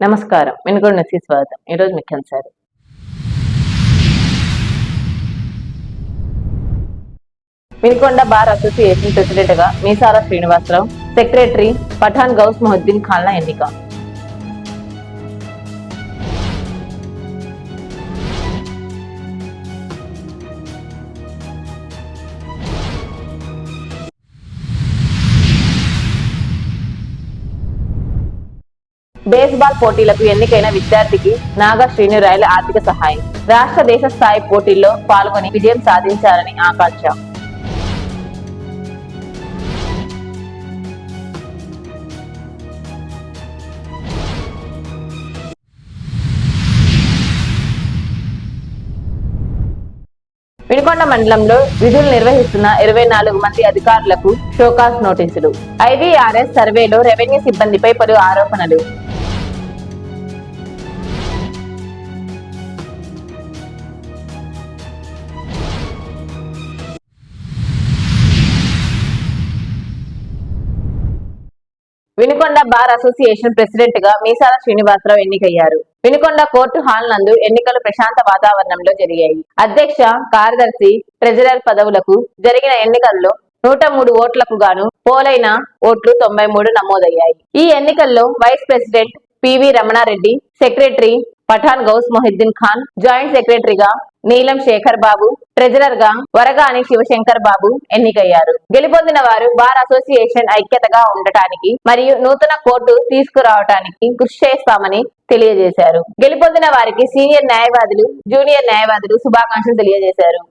నమస్కారం. వినుకొండ న్యూస్కి స్వాగతం. ఈరోజు ముఖ్యాంశాలు వినుకొండ బార్ అసోసియేషన్ ప్రెసిడెంట్గా మీసాల శ్రీనివాసరావు సెక్రటరీ పఠాన్ గౌస్ మొహద్దీన్ ఖాన్ల ఎన్నిక. బేస్బాల్ పోటీలకు ఎన్నికైన విద్యార్థికి నాగా శ్రీనురాయల ఆర్థిక సహాయం. రాష్ట్ర దేశ స్థాయి పోటీల్లో పాల్గొని విజయం సాధించాలని ఆకాంక్ష. వినుకొండ మండలంలో విధులు నిర్వహిస్తున్న ఇరవై నాలుగు మంది అధికారులకు షోకాస్ నోటీసులు. ఐవీఆర్ఎస్ సర్వేలో రెవెన్యూ సిబ్బందిపై పలు ఆరోపణలు. వినుకొండ బార్ అసోసియేషన్ ప్రెసిడెంట్గా మీసాల శ్రీనివాసరావు ఎన్నికయ్యారు. వినుకొండ కోర్టు హాల్ నందు ఎన్నికలు ప్రశాంత వాతావరణంలో జరిగాయి. అధ్యక్ష కార్యదర్శి ట్రెజరర్ పదవులకు జరిగిన ఎన్నికల్లో నూట మూడు ఓట్లకు గాను పోలైన ఓట్లు తొంభై మూడు నమోదయ్యాయి. ఈ ఎన్నికల్లో vice president PV Ramana Reddy secretary Pathan Ghouse Mohiddin Khan joint సెక్రటరీగా నీలం శేఖర్ బాబు ట్రెజరర్గా వరగాని శివశంకర్ బాబు ఎన్నికయ్యారు. గెలుపొందిన వారు బార్ అసోసియేషన్ ఐక్యతగా ఉండటానికి మరియు నూతన కోర్టు తీసుకురావటానికి కృషి చేస్తామని తెలియజేశారు. గెలుపొందిన వారికి సీనియర్ న్యాయవాదులు జూనియర్ న్యాయవాదులు శుభాకాంక్షలు తెలియజేశారు.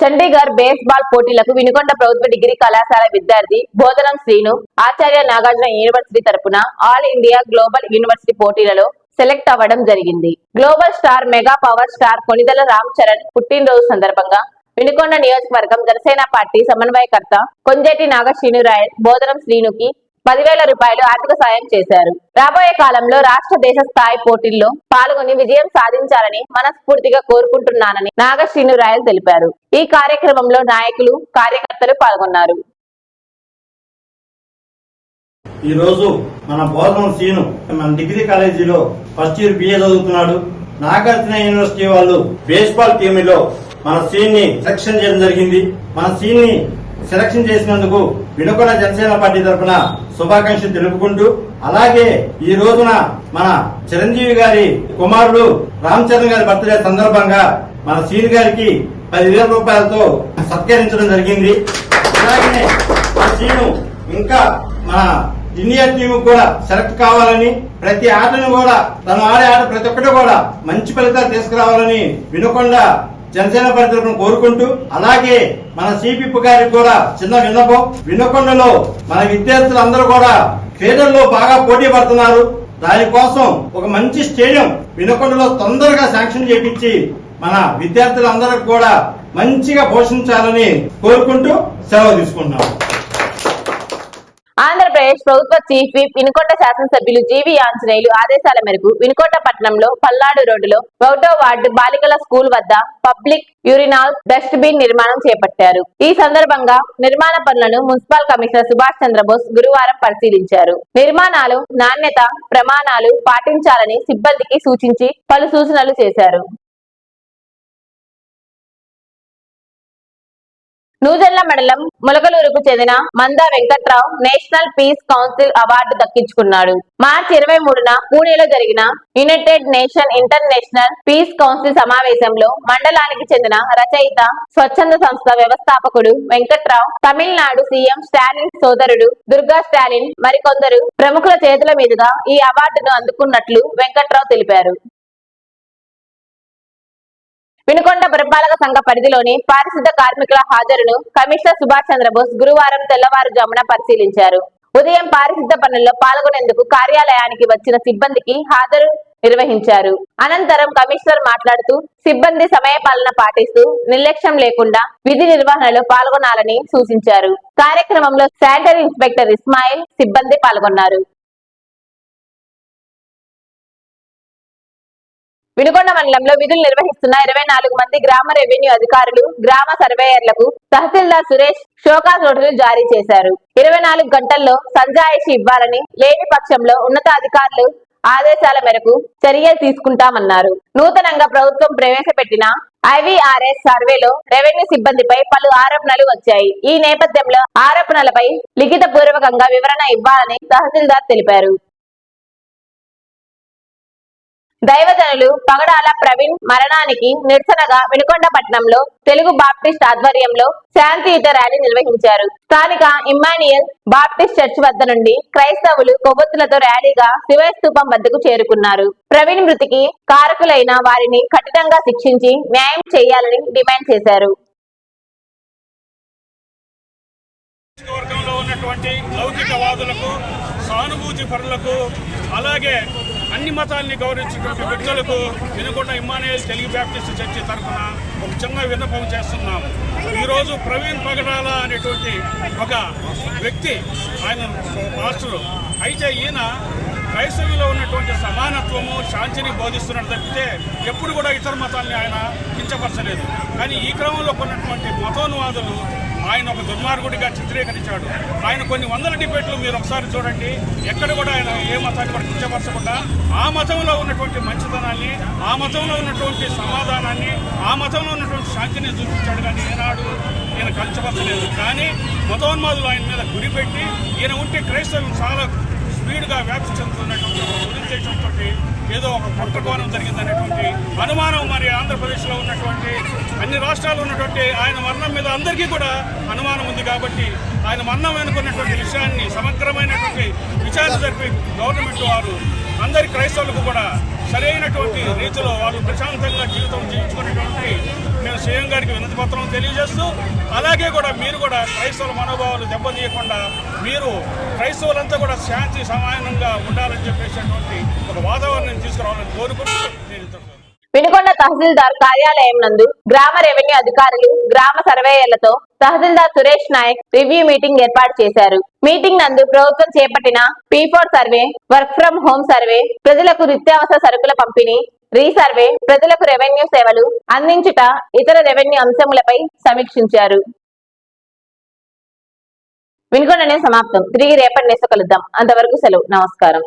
చండీగఢ్ బేస్బాల్ పోటీలకు వినుకొండ ప్రభుత్వ డిగ్రీ కళాశాల విద్యార్థి బోధనం శ్రీను ఆచార్య నాగార్జున యూనివర్సిటీ తరపున ఆల్ ఇండియా గ్లోబల్ యూనివర్సిటీ పోటీలలో సెలెక్ట్ అవ్వడం జరిగింది. Global star mega power star Konidela Ram Charan పుట్టినరోజు సందర్భంగా వినుకొండ నియోజకవర్గం జనసేన పార్టీ సమన్వయకర్త కొంజేటి నాగ శ్రీనురాయ్ బోధనం శ్రీనుకి పదివేల రూపాయలు ఆర్థిక సాయం చేశారు. రాబోయే కాలంలో రాష్ట్ర దేశ స్థాయి పోటీల్లో పాల్గొని విజయం సాధించాలని మనస్ఫూర్తిగా కోరుకుంటున్నానని నాగ శ్రీనురాయల్ తెలిపారు. ఈ కార్యక్రమంలో నాయకులు కార్యకర్తలు పాల్గొన్నారు. ఈ రోజు మన బోధన సీను మన డిగ్రీ కాలేజీలో ఫస్ట్ ఇయర్ బిఏ చదువుతున్నాడు. నాగార్జున యూనివర్సిటీ వాళ్ళు బేస్బాల్లో మన సీన్ని సెలక్షన్ చేయడం జరిగింది. మన సీన్ని సెలక్షన్ చేసినందుకు వినుకొండ జనసేన పార్టీ తరఫున శుభాకాంక్షలు తెలుపుకుంటూ అలాగే ఈ రోజున మన చిరంజీవి గారి కుమారుడు రామ్ చరణ్ గారి బర్త్డే సందర్భంగా మన సీని గారికి పదివేల రూపాయలతో సత్కరించడం జరిగింది. అలాగే సీను ఇంకా మన ఇండియా టీమ్ కూడా సెలెక్ట్ కావాలని ప్రతి ఆటను కూడా తను ఆడే ఆట ప్రతి ఒక్కటి కూడా మంచి ఫలితాలు తీసుకురావాలని వినుకొండ జనసేన పార్టీ కోరుకుంటూ అలాగే మన సిపిప్ గారికి కూడా చిన్న విన్నపం. వినకొండలో మన విద్యార్థులందరూ కూడా క్రీడల్లో బాగా పోటీ పడుతున్నారు. దానికోసం ఒక మంచి స్టేడియం వినకొండలో తొందరగా శాంక్షన్ చేపించి మన విద్యార్థులందరికి కూడా మంచిగా పోషించాలని కోరుకుంటూ సెలవు తీసుకుంటున్నాం. ఆంధ్రప్రదేశ్ ప్రభుత్వ చీఫ్ విప్ వినుకొండ శాసనసభ్యులు జీవి ఆంజనేయులు ఆదేశాల మేరకు వినుకొండ పట్టణంలో పల్నాడు రోడ్డులో ఒకటో వార్డు బాలికల స్కూల్ వద్ద పబ్లిక్ యూరినాల్ డస్ట్ బిన్ నిర్మాణం చేపట్టారు. ఈ సందర్భంగా నిర్మాణ పనులను మున్సిపల్ కమిషనర్ సుభాష్ చంద్రబోస్ గురువారం పరిశీలించారు. నిర్మాణాలు నాణ్యత ప్రమాణాలు పాటించాలని సిబ్బందికి సూచించి పలు సూచనలు చేశారు. నూజెల్ల మండలం ములకలూరుకు చెందిన Manda Venkatrao national peace council award దక్కించుకున్నాడు. మార్చి ఇరవై మూడున పూణేలో జరిగిన united nation international peace council సమావేశంలో మండలానికి చెందిన రచయిత స్వచ్ఛంద సంస్థ వ్యవస్థాపకుడు వెంకట్రావు తమిళనాడు సీఎం స్టాలిన్ సోదరుడు దుర్గా స్టాలిన్ మరికొందరు ప్రముఖుల చేతుల మీదుగా ఈ అవార్డును అందుకున్నట్లు వెంకట్రావు తెలిపారు. వినుకొండ పురపాలక సంఘ పరిధిలోని పారిశుద్ధ కార్మికుల హాజరును కమిషనర్ సుభాష్ చంద్రబోస్ గురువారం తెల్లవారుజామున పరిశీలించారు. ఉదయం పారిశుద్ధ పనుల్లో పాల్గొనేందుకు కార్యాలయానికి వచ్చిన సిబ్బందికి హాజరు నిర్వహించారు. అనంతరం కమిషనర్ మాట్లాడుతూ సిబ్బంది సమయపాలన పాటిస్తూ నిర్లక్ష్యం లేకుండా విధి నిర్వహణలో పాల్గొనాలని సూచించారు. కార్యక్రమంలో శానిటరీ ఇన్స్పెక్టర్ ఇస్మాయిల్ సిబ్బంది పాల్గొన్నారు. వినుకొండ మండలంలో విధులు నిర్వహిస్తున్న ఇరవై నాలుగు మంది గ్రామ రెవెన్యూ అధికారులు గ్రామ సర్వేయర్లకు తహసీల్దార్ సురేష్ షోకాస్ నోటీసులు జారీ చేశారు. ఇరవై నాలుగు గంటల్లో సంజాయిషి ఇవ్వాలని లేని పక్షంలో ఉన్నతాధికారులు ఆదేశాల మేరకు చర్యలు తీసుకుంటామన్నారు. నూతనంగా ప్రభుత్వం ప్రవేశపెట్టిన ఐవీఆర్ఎస్ సర్వేలో రెవెన్యూ సిబ్బందిపై పలు ఆరోపణలు వచ్చాయి. ఈ నేపథ్యంలో ఆరోపణలపై లిఖిత పూర్వకంగా వివరణ ఇవ్వాలని తహసీల్దార్ తెలిపారు. దైవజనులు పగడాల ప్రవీణ్ మరణానికి నిరసనగా వినుకొండ పట్టణంలో తెలుగు బాప్టిస్ట్ ఆధ్వర్యంలో శాంతియుత ర్యాలీ నిర్వహించారు. స్థానిక ఇమ్మానియల్ బాప్టిస్ట్ చర్చ్ వద్ద నుండి క్రైస్తవులు కొవ్వొత్తులతో ర్యాలీగా శివస్తూపం వద్దకు చేరుకున్నారు. ప్రవీణ్ మృతికి కారకులైన వారిని కఠినంగా శిక్షించి న్యాయం చేయాలని డిమాండ్ చేశారు. ఉన్నటువంటి లౌకికవాదులకు సానుభూతి పరులకు అలాగే అన్ని మతాల్ని గౌరవించినటువంటి వ్యక్తులకు Vinukonda Emmanuel Telugu baptist church తరఫున ఒక చిన్న విన్నపం చేస్తున్నాం. ఈరోజు ప్రవీణ్ పగడాల అనేటువంటి ఒక వ్యక్తి ఆయన మాస్టరు అయితే ఈయన క్రైస్తవులో ఉన్నటువంటి సమానత్వము శాంతిని బోధిస్తున్నాడు తప్పితే ఎప్పుడు కూడా ఇతర మతాల్ని ఆయన కించపరచలేదు. కానీ ఈ క్రమంలో కొన్నటువంటి మతోన్వాదులు ఆయన ఒక దుర్మార్గుడిగా చిత్రీకరించాడు. ఆయన కొన్ని వందల డిబేట్లు మీరు ఒకసారి చూడండి. ఎక్కడ కూడా ఆయన ఏ మతాన్ని కూడా కించపరచకుండా ఆ మతంలో ఉన్నటువంటి మంచితనాన్ని ఆ మతంలో ఉన్నటువంటి సమాధానాన్ని ఆ మతంలో ఉన్నటువంటి శాంతిని చూపించాడు కానీ ఏనాడు ఈయన కలిచపరచలేదు. కానీ మతోన్మాదులు ఆయన మీద గురిపెట్టి ఈయన ఉంటే క్రైస్తవం చాలా స్పీడ్గా వ్యాప్తి చెందుతుంది ఏదో ఒక కుట్రకోణం జరిగిందనేటువంటి అనుమానం మరి ఆంధ్రప్రదేశ్లో ఉన్నటువంటి అన్ని రాష్ట్రాల్లో ఉన్నటువంటి ఆయన మరణం మీద అందరికీ కూడా అనుమానం ఉంది కాబట్టి ఆయన మరణం అనుకున్నటువంటి విషయాన్ని సమగ్రమైనటువంటి విచారణ జరిపి గవర్నమెంట్ వారు అందరి క్రైస్తవులకు కూడా సరైనటువంటి రీతిలో వాళ్ళు ప్రశాంతంగా జీవితం జీవించుకునేటువంటి మేము సీఎం గారికి వినతి పత్రం తెలియజేస్తూ అలాగే కూడా మీరు కూడా క్రైస్తవుల మనోభావాలు దెబ్బతీయకుండా మీరు క్రైస్తవులంతా కూడా శాంతి సమానంగా ఉండాలని చెప్పేసినటువంటి ఒక వాతావరణం తీసుకురావాలని కోరుకుంటూ వినుకొండ తహసీల్దార్ కార్యాలయం నందు గ్రామ రెవెన్యూ అధికారులు గ్రామ సర్వేయర్లతో తహసీల్దార్ సురేష్ నాయక్ రివ్యూ మీటింగ్ ఏర్పాటు చేశారు. మీటింగ్ నందు ప్రభుత్వం చేపట్టిన P four survey work from home survey ప్రజలకు నిత్యావసర సరుకుల పంపిణీ రీసర్వే ప్రజలకు రెవెన్యూ సేవలు అందించుట ఇతర రెవెన్యూ అంశములపై సమీక్షించారు. వినుకొండనే సమాప్తం. తిరిగి రేపటి నేస కలుద్దాం. అంతవరకు సెలవు. నమస్కారం.